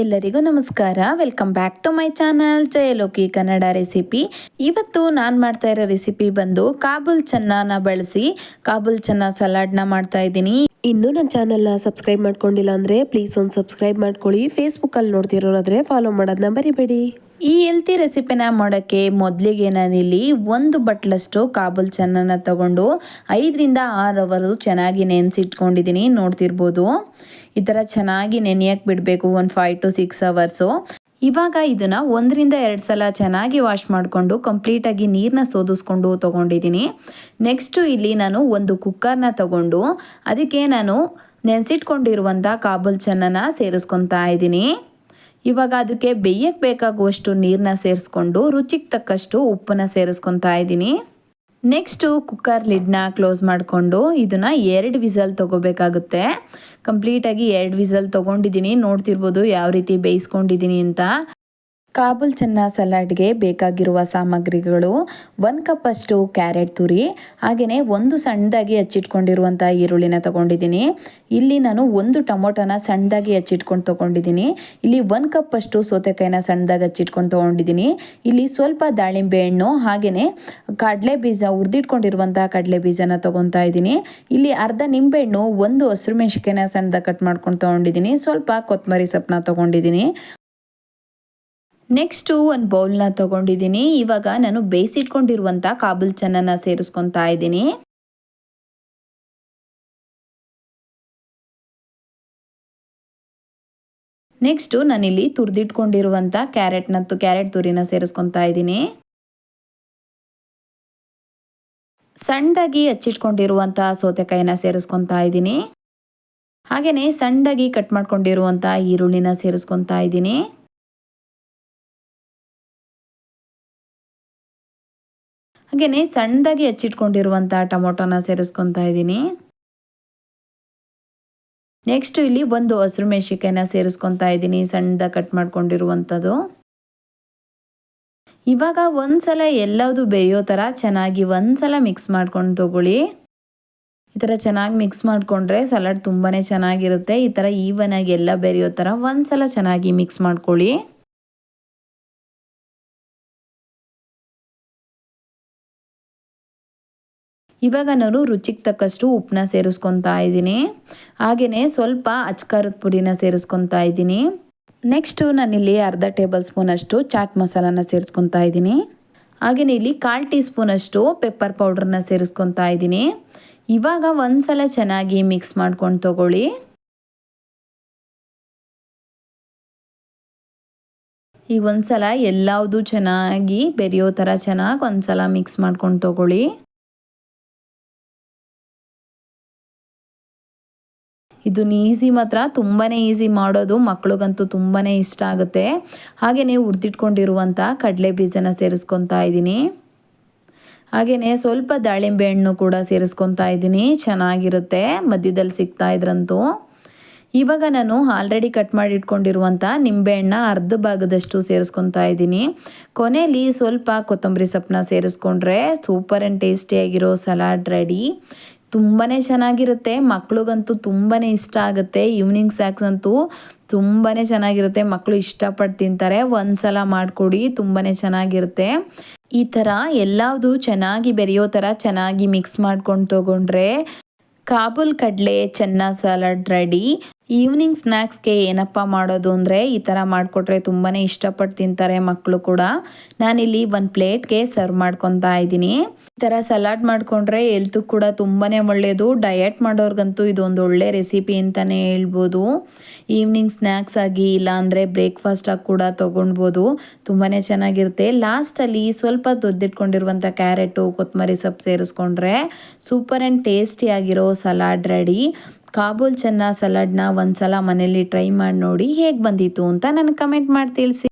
ಎಲ್ಲರಿಗೂ ನಮಸ್ಕಾರ. Welcome back to my channel ಜಯಲೋಕಿ Kannada recipe ಇವತ್ತು ನಾನು ಮಾಡ್ತಾ ಇರೋ ರೆಸಿಪಿ ಬಂದು ಕಾಬುಲ್ ಚೆನ್ನಾನ ಬಳಸಿ, ಕಾಬುಲ್ ಚನ್ನ ಸಲಾಡ್ನ ಮಾಡ್ತಾ ಇದ್ದೀನಿ. ಇನ್ನೂ ನನ್ನ ಚಾನಲ್ನ ಸಬ್ಸ್ಕ್ರೈಬ್ ಮಾಡ್ಕೊಂಡಿಲ್ಲ ಅಂದರೆ ಪ್ಲೀಸ್ ಒಂದು ಸಬ್ಸ್ಕ್ರೈಬ್ ಮಾಡ್ಕೊಳ್ಳಿ. ಫೇಸ್ಬುಕ್ಕಲ್ಲಿ ನೋಡ್ತಿರೋರಾದರೆ ಫಾಲೋ ಮಾಡೋದನ್ನ ಮರಿಬೇಡಿ. ಈ ಹೆಲ್ತಿ ರೆಸಿಪಿನ ಮಾಡೋಕ್ಕೆ ಮೊದಲಿಗೆ ನಾನಿಲ್ಲಿ ಒಂದು ಬಟ್ಲಷ್ಟು ಕಾಬುಲ್ ಚೆನ್ನನ್ನು ತಗೊಂಡು ಐದರಿಂದ ಆರು ಅವರು ಚೆನ್ನಾಗಿ ನೆನೆಸಿಟ್ಕೊಂಡಿದ್ದೀನಿ. ನೋಡ್ತಿರ್ಬೋದು. ಈ ಥರ ಚೆನ್ನಾಗಿ ನೆನೆಯಕ್ಕೆ ಬಿಡಬೇಕು ಒಂದು ಫೈವ್ ಟು ಸಿಕ್ಸ್ ಅವರ್ಸು ಇವಾಗ ಇದನ್ನು ಒಂದರಿಂದ ಎರಡು ಸಲ ಚೆನ್ನಾಗಿ ವಾಶ್ ಮಾಡಿಕೊಂಡು ಕಂಪ್ಲೀಟಾಗಿ ನೀರನ್ನ ಸೋದಿಸ್ಕೊಂಡು ತೊಗೊಂಡಿದ್ದೀನಿ ನೆಕ್ಸ್ಟು ಇಲ್ಲಿ ನಾನು ಒಂದು ಕುಕ್ಕರ್ನ ತಗೊಂಡು ಅದಕ್ಕೆ ನಾನು ನೆನೆಸಿಟ್ಕೊಂಡಿರುವಂಥ ಕಾಬುಲ್ ಚೆನ್ನನ ಸೇರಿಸ್ಕೊತಾ ಇದ್ದೀನಿ ಇವಾಗ ಅದಕ್ಕೆ ಬೇಯಕ್ಕೆ ಬೇಕಾಗುವಷ್ಟು ನೀರನ್ನ ಸೇರಿಸ್ಕೊಂಡು ರುಚಿಗೆ ತಕ್ಕಷ್ಟು ಉಪ್ಪನ್ನು ಸೇರಿಸ್ಕೊತಾ ಇದ್ದೀನಿ ನೆಕ್ಸ್ಟು ಕುಕ್ಕರ್ ಲಿಡ್ನ ಕ್ಲೋಸ್ ಮಾಡಿಕೊಂಡು ಇದನ್ನು ಎರಡು ವಿಸಲ್ ತೊಗೋಬೇಕಾಗುತ್ತೆ. ಕಂಪ್ಲೀಟಾಗಿ ಎರಡು ವಿಸಲ್ ತೊಗೊಂಡಿದ್ದೀನಿ. ನೋಡ್ತಿರ್ಬೋದು ಯಾವ ರೀತಿ ಬೇಯಿಸ್ಕೊಂಡಿದ್ದೀನಿ ಅಂತ. ಕಾಬುಲ್ ಚೆನ್ನ ಸಲಾಡ್ಗೆ ಬೇಕಾಗಿರುವ ಸಾಮಗ್ರಿಗಳು ಒಂದು ಕಪ್ಪಷ್ಟು ಕ್ಯಾರೆಟ್ ತುರಿ ಹಾಗೆಯೇ ಒಂದು ಸಣ್ಣದಾಗಿ ಹಚ್ಚಿಟ್ಕೊಂಡಿರುವಂಥ ಈರುಳ್ಳಿನ ತಗೊಂಡಿದ್ದೀನಿ. ಇಲ್ಲಿ ನಾನು ಒಂದು ಟೊಮೊಟೊನ ಸಣ್ಣದಾಗಿ ಹಚ್ಚಿಟ್ಕೊಂಡು ತೊಗೊಂಡಿದ್ದೀನಿ. ಇಲ್ಲಿ ಒಂದು ಕಪ್ಪಷ್ಟು ಸೌತೆಕಾಯಿನ ಸಣ್ಣದಾಗಿ ಹಚ್ಚಿಟ್ಕೊಂಡು ತೊಗೊಂಡಿದ್ದೀನಿ. ಇಲ್ಲಿ ಸ್ವಲ್ಪ ದಾಳಿಂಬೆ ಹಣ್ಣು ಹಾಗೆಯೇ ಕಡಲೆ ಬೀಜ ಹುರಿದಿಟ್ಕೊಂಡಿರುವಂಥ ಕಡಲೆ ಬೀಜನ ತೊಗೊತಾ ಇದ್ದೀನಿ. ಇಲ್ಲಿ ಅರ್ಧ ನಿಂಬೆಹಣ್ಣು ಒಂದು ಹಸಿರು ಮೆಣಸಿಕಾಯಿನ ಸಣ್ಣದಾಗಿ ಕಟ್ ಮಾಡ್ಕೊಂಡು ತೊಗೊಂಡಿದ್ದೀನಿ. ಸ್ವಲ್ಪ ಕೊತ್ತಂಬರಿ ಸೊಪ್ಪನ್ನ ತೊಗೊಂಡಿದ್ದೀನಿ. ನೆಕ್ಸ್ಟು ಒಂದು ಬೌಲ್ನ ತೊಗೊಂಡಿದ್ದೀನಿ. ಇವಾಗ ನಾನು ಬೇಯಿಸಿಟ್ಕೊಂಡಿರುವಂಥ ಕಾಬುಲ್ ಚೆನ್ನನ್ನು ಸೇರಿಸ್ಕೊತಾ ಇದ್ದೀನಿ. ನೆಕ್ಸ್ಟು ನಾನಿಲ್ಲಿ ತುರಿದಿಟ್ಕೊಂಡಿರುವಂಥ ಕ್ಯಾರೆಟ್ನ ಕ್ಯಾರೆಟ್ ತುರಿನ ಸೇರಿಸ್ಕೊತಾ ಇದ್ದೀನಿ. ಸಣ್ಣದಾಗಿ ಹಚ್ಚಿಟ್ಕೊಂಡಿರುವಂಥ ಸೌತೆಕಾಯಿನ ಸೇರಿಸ್ಕೊತಾ ಇದ್ದೀನಿ. ಹಾಗೆಯೇ ಸಣ್ಣದಾಗಿ ಕಟ್ ಮಾಡ್ಕೊಂಡಿರುವಂಥ ಈರುಳ್ಳಿನ ಸೇರಿಸ್ಕೊತಾ ಇದ್ದೀನಿ. ಹಾಗೆಯೇ ಸಣ್ಣದಾಗಿ ಹೆಚ್ಚಿಟ್ಕೊಂಡಿರುವಂಥ ಟೊಮೊಟೊನ ಸೇರಿಸ್ಕೊತಾ ಇದ್ದೀನಿ. ನೆಕ್ಸ್ಟ್ ಇಲ್ಲಿ ಒಂದು ಹಸಿರು ಮೆಣಸಿಕಾಯಿನ ಸೇರಿಸ್ಕೊತಾ ಇದ್ದೀನಿ ಸಣ್ಣದಾಗಿ ಕಟ್ ಮಾಡ್ಕೊಂಡಿರುವಂಥದ್ದು ಇವಾಗ ಒಂದ್ಸಲ ಎಲ್ಲದು ಬೇಯೋ ಥರ ಚೆನ್ನಾಗಿ ಒಂದ್ಸಲ ಮಿಕ್ಸ್ ಮಾಡ್ಕೊಂಡು ತಗೊಳ್ಳಿ. ಈ ಥರ ಚೆನ್ನಾಗಿ ಮಿಕ್ಸ್ ಮಾಡಿಕೊಂಡ್ರೆ ಸಲಾಡ್ ತುಂಬಾ ಚೆನ್ನಾಗಿರುತ್ತೆ. ಈ ಥರ ಈವನ್ ಆಗಿ ಎಲ್ಲ ಬೆರೆಯೋ ಥರ ಒಂದ್ಸಲ ಚೆನ್ನಾಗಿ ಮಿಕ್ಸ್ ಮಾಡ್ಕೊಳ್ಳಿ. ಇವಾಗ ನಾನು ರುಚಿಗೆ ತಕ್ಕಷ್ಟು ಉಪ್ಪನ್ನ ಸೇರಿಸ್ಕೊತಾ ಇದ್ದೀನಿ. ಹಾಗೆಯೇ ಸ್ವಲ್ಪ ಅಚ್ಕಾರದ ಪುಡಿನ ಸೇರಿಸ್ಕೊತಾ ಇದ್ದೀನಿ. ನೆಕ್ಸ್ಟು ನಾನಿಲ್ಲಿ ಅರ್ಧ ಟೇಬಲ್ ಸ್ಪೂನಷ್ಟು ಚಾಟ್ ಮಸಾಲಾನ ಸೇರಿಸ್ಕೊತಾ ಇದ್ದೀನಿ. ಹಾಗೆಯೇ ಇಲ್ಲಿ ಕಾಲು ಟೀ ಸ್ಪೂನಷ್ಟು ಪೆಪ್ಪರ್ ಪೌಡ್ರನ್ನ ಸೇರಿಸ್ಕೊತಾ ಇದ್ದೀನಿ. ಇವಾಗ ಒಂದು ಸಲ ಚೆನ್ನಾಗಿ ಮಿಕ್ಸ್ ಮಾಡ್ಕೊಂಡು ತಗೊಳ್ಳಿ. ಈಗ ಒಂದು ಸಲ ಎಲ್ಲವುದು ಚೆನ್ನಾಗಿ ಬೆರೆಯೋ ಥರ ಚೆನ್ನಾಗಿ ಒಂದು ಸಲ ಮಿಕ್ಸ್ ಮಾಡ್ಕೊಂಡು ತಗೊಳ್ಳಿ. ಇದು ಈಸಿ ಮಾತ್ರ ತುಂಬಾ ಈಸಿ ಮಾಡೋದು ಮಕ್ಳಿಗಂತೂ ತುಂಬಾ ಇಷ್ಟ ಆಗುತ್ತೆ. ಹಾಗೆ ನೀವು ಹುರಿದಿಟ್ಕೊಂಡಿರುವಂಥ ಕಡಲೆ ಬೀಜನ ಸೇರಿಸ್ಕೊತಾ ಇದ್ದೀನಿ. ಹಾಗೆಯೇ ಸ್ವಲ್ಪ ದಾಳಿಂಬೆ ಹಣ್ಣು ಕೂಡ ಸೇರಿಸ್ಕೊತಾ ಇದ್ದೀನಿ, ಚೆನ್ನಾಗಿರುತ್ತೆ, ಮಧ್ಯದಲ್ಲಿ ಸಿಗ್ತಾ ಇದ್ರಂತೂ. ಇವಾಗ ನಾನು ಆಲ್ರೆಡಿ ಕಟ್ ಮಾಡಿ ಇಟ್ಕೊಂಡಿರುವಂಥ ನಿಂಬೆಹಣ್ಣ ಅರ್ಧ ಭಾಗದಷ್ಟು ಸೇರಿಸ್ಕೊತಾ ಇದ್ದೀನಿ. ಕೊನೆಯಲ್ಲಿ ಸ್ವಲ್ಪ ಕೊತ್ತಂಬರಿ ಸೊಪ್ಪನ್ನ ಸೇರಿಸ್ಕೊಂಡ್ರೆ ಸೂಪರ್ ಆ್ಯಂಡ್ ಟೇಸ್ಟಿಯಾಗಿರೋ ಸಲಾಡ್ ರೆಡಿ ತುಂಬಾ ಚೆನ್ನಾಗಿರುತ್ತೆ. ಮಕ್ಳಿಗಂತೂ ತುಂಬಾ ಇಷ್ಟ ಆಗುತ್ತೆ. ಈವ್ನಿಂಗ್ ಸ್ನ್ಯಾಕ್ಸ್ ಅಂತೂ ತುಂಬಾ ಚೆನ್ನಾಗಿರುತ್ತೆ. ಮಕ್ಕಳು ಇಷ್ಟಪಟ್ಟು ತಿಂತಾರೆ. ಒಂದು ಸಲ ಮಾಡಿಕೊಡಿ ತುಂಬಾ ಚೆನ್ನಾಗಿರುತ್ತೆ. ಈ ಥರ ಎಲ್ಲದೂ ಚೆನ್ನಾಗಿ ಬೆರೆಯೋ ಥರ ಚೆನ್ನಾಗಿ ಮಿಕ್ಸ್ ಮಾಡ್ಕೊಂಡು ತೊಗೊಂಡ್ರೆ ಕಾಬೂಲ್ ಕಡಲೆ, ಚೆನ್ನ ಸಲಾಡ್ ರೆಡಿ ಈವ್ನಿಂಗ್ ಸ್ನ್ಯಾಕ್ಸ್ಗೆ ಏನಪ್ಪ ಮಾಡೋದು ಅಂದರೆ ಈ ಥರ ಮಾಡಿಕೊಟ್ರೆ ತುಂಬಾ ಇಷ್ಟಪಟ್ಟು ತಿಂತಾರೆ ಮಕ್ಕಳು ಕೂಡ. ನಾನಿಲ್ಲಿ ಒಂದು ಪ್ಲೇಟ್ಗೆ ಸರ್ವ್ ಮಾಡ್ಕೊತಾ ಇದ್ದೀನಿ. ಈ ಥರ ಸಲಾಡ್ ಮಾಡಿಕೊಂಡ್ರೆ ಎಲ್ತು ಕೂಡ ತುಂಬಾ ಒಳ್ಳೆಯದು ಡಯಟ್ ಮಾಡೋರ್ಗಂತೂ ಇದೊಂದು ಒಳ್ಳೆ ರೆಸಿಪಿ ಅಂತಲೇ ಹೇಳ್ಬೋದು. ಈವ್ನಿಂಗ್ ಸ್ನ್ಯಾಕ್ಸ್ ಆಗಿ ಇಲ್ಲಾಂದರೆ ಬ್ರೇಕ್ಫಾಸ್ಟಾಗಿ ಕೂಡ ತೊಗೊಳ್ಬೋದು ತುಂಬಾ ಚೆನ್ನಾಗಿರುತ್ತೆ. ಲಾಸ್ಟಲ್ಲಿ ಸ್ವಲ್ಪ ದೊಡ್ದಿಟ್ಕೊಂಡಿರುವಂಥ ಕ್ಯಾರೆಟು ಕೊತ್ತಂಬರಿ ಸೊಪ್ಪು ಸೇರಿಸ್ಕೊಂಡ್ರೆ ಸೂಪರ್ ಆ್ಯಂಡ್ ಟೇಸ್ಟಿಯಾಗಿರೋ ಸಲಾಡ್ ರೆಡಿ ಕಾಬೂಲ್ ಚೆನ್ನ ಸಲಾಡ್ನ ಸಲ ಮನೇಲಿ ಟ್ರೈ ಮಾಡಿ ನೋಡಿ ಹೇಗೆ ಬಂದಿತ್ತು ಅಂತ ನನಗೆ ಕಮೆಂಟ್ ಮಾಡಿ ತಿಳಿಸಿ.